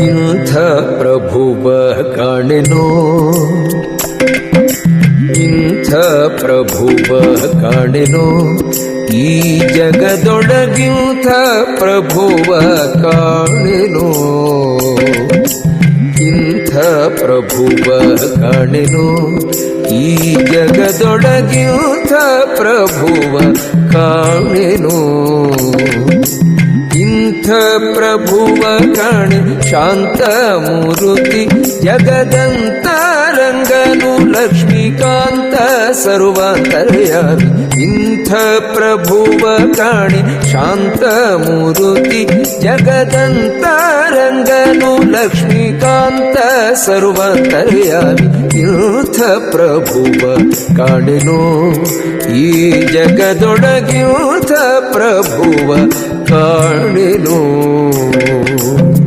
ಇಂಥ ಪ್ರಭುವ ಕಾಣೆನೋ ಇಂಥ ಪ್ರಭುವ ಕಾಣೆನೋ ಈ ಜಗದೊಳಗಿಂಥ ಪ್ರಭುವ ಕಾಣೆನೋ ಇಂಥ ಪ್ರಭುವ ಕಾಣೆನೋ ಈ ಜಗದೊಳಗಿಂಥ ಪ್ರಭುವ ಕಾಣೆನೋ ಪ್ರಭುವ ಕಾಣಿ ಶಾಂತ ಮೂರುತಿ ಜಗದಂತ ರಂಗನು ಲಕ್ಷ್ಮೀಕಾಂತ ಸರ್ವಂತರ್ಯ. ಇಂಥ ಪ್ರಭುವ ಕಾಣಿ ಶಾಂತ ಮೂರುತಿ ಜಗದಂತ ರಂಗನು ಲಕ್ಷ್ಮೀಕಾಂತ ಸರ್ವಂತರ್ಯ. ಇಂಥ ಪ್ರಭುವ ಕಾಣಿನೋ ಈ ಜಗದೊಡಗಿಯೂ ಇಂಥ ಪ್ರಭುವ ಕಾಣೆನೋ ಈ ಜಗದೊಳಗಿಂಥ ಪ್ರಭುವ ಕಾಣೆನೋ